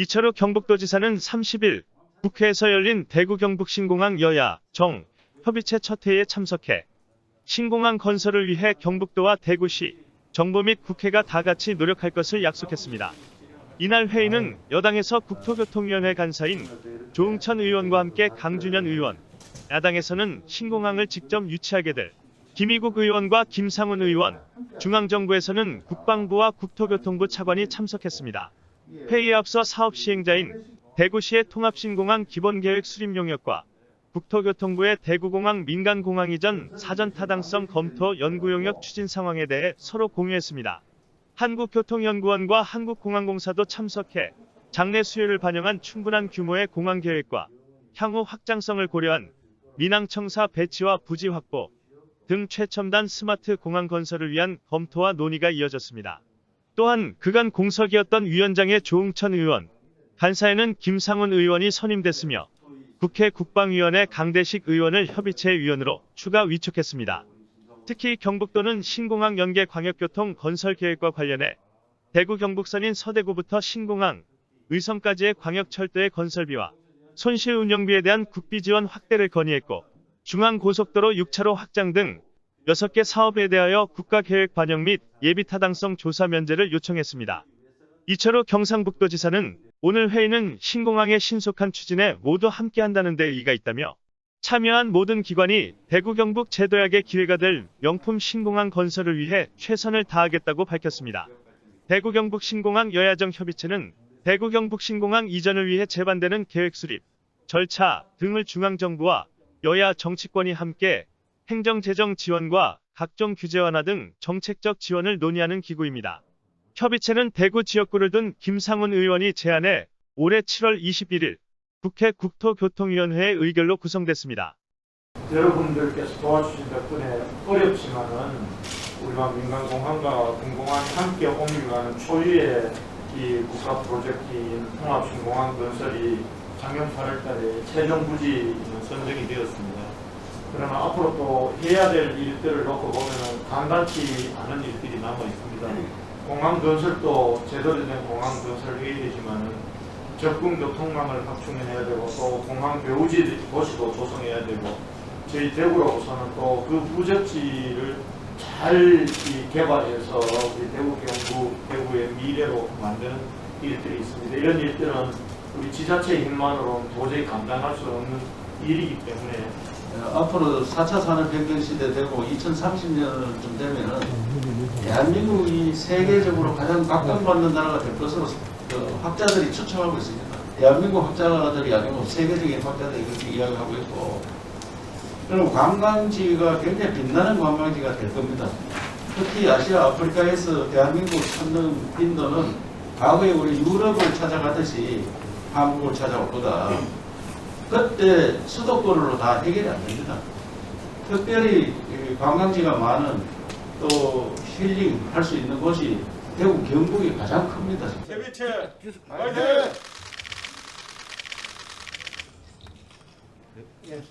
이철우 경북도지사는 30일 국회에서 열린 대구 경북 신공항 여야 정 협의체 첫 회의에 참석해 신공항 건설을 위해 경북도와 대구시 정부 및 국회가 다 같이 노력할 것을 약속했습니다. 이날 회의는 여당에서 국토교통위원회 간사인 조응천 의원과 함께 강준현 의원, 야당에서는 신공항을 직접 유치하게 될 김희국 의원과 김상훈 의원, 중앙정부에서는 국방부와 국토교통부 차관이 참석했습니다. 회의에 앞서 사업 시행자인 대구시의 통합신공항 기본계획 수립 용역과 국토교통부의 대구공항 민간공항 이전 사전 타당성 검토 연구 용역 추진 상황에 대해 서로 공유했습니다. 한국교통연구원과 한국공항공사도 참석해 장내 수요를 반영한 충분한 규모의 공항 계획과 향후 확장성을 고려한 민항청사 배치와 부지 확보 등 최첨단 스마트 공항 건설을 위한 검토와 논의가 이어졌습니다. 또한 그간 공석이었던 위원장의 조응천 의원, 간사에는 김상훈 의원이 선임됐으며 국회 국방위원회 강대식 의원을 협의체 위원으로 추가 위촉했습니다. 특히 경북도는 신공항 연계 광역교통 건설 계획과 관련해 대구 경북선인 서대구부터 신공항, 의성까지의 광역철도의 건설비와 손실 운영비에 대한 국비 지원 확대를 건의했고 중앙고속도로 6차로 확장 등 6개 사업에 대하여 국가계획 반영 및 예비 타당성 조사 면제를 요청했습니다. 이철우 경상북도지사는 오늘 회의는 신공항의 신속한 추진에 모두 함께한다는 데 의의가 있다며 참여한 모든 기관이 대구 경북 제도약의 기회가 될 명품 신공항 건설을 위해 최선을 다하겠다고 밝혔습니다. 대구 경북 신공항 여야정 협의체는 대구 경북 신공항 이전을 위해 제반되는 계획 수립, 절차 등을 중앙정부와 여야 정치권이 함께 행정재정 지원과 각종 규제 완화 등 정책적 지원을 논의하는 기구입니다. 협의체는 대구 지역구를 둔 김상훈 의원이 제안해 올해 7월 21일 국회 국토교통위원회의 의결로 구성됐습니다. 여러분들께서 도와주신 덕분에 어렵지만은 우리가 민간공항과 공공항이 함께 공유하는 초유의 이 국가 프로젝트인 통합신공항 건설이 작년 8월달에 최종 부지 선정이 되었습니다. 그러나 앞으로 또 해야 될 일들을 놓고 보면은 간단치 않은 일들이 남아 있습니다. 공항 건설도 제대로 된 공항 건설을 해야 되지만은 적군 교통망을 확충해야 되고 또 공항 배후지 도시도 조성해야 되고 저희 대구로서는 또 그 부적지를 잘이 개발해서 우리 대구 경북 대구의 미래로 만드는 일들이 있습니다. 이런 일들은 우리 지자체의 힘만으로는 도저히 감당할 수 없는 일이기 때문에 어, 앞으로 4차 산업 변경 시대 되고 2030년쯤 되면은 대한민국이 세계적으로 가장 각광받는 나라가 될 것으로 그 학자들이 추측하고 있습니다. 대한민국 학자들이 아니고 세계적인 학자들이 그렇게 이야기하고 있고 그리고 관광지가 굉장히 빛나는 관광지가 될 겁니다. 특히 아시아 아프리카에서 대한민국 찾는 빈도는 과거에 우리 유럽을 찾아가듯이 한국을 찾아올 거다. 그때 수도권으로 다 해결이 안 됩니다. 특별히 이 관광지가 많은 또 힐링 할 수 있는 곳이 대구 경북이 가장 큽니다. 세비체 예.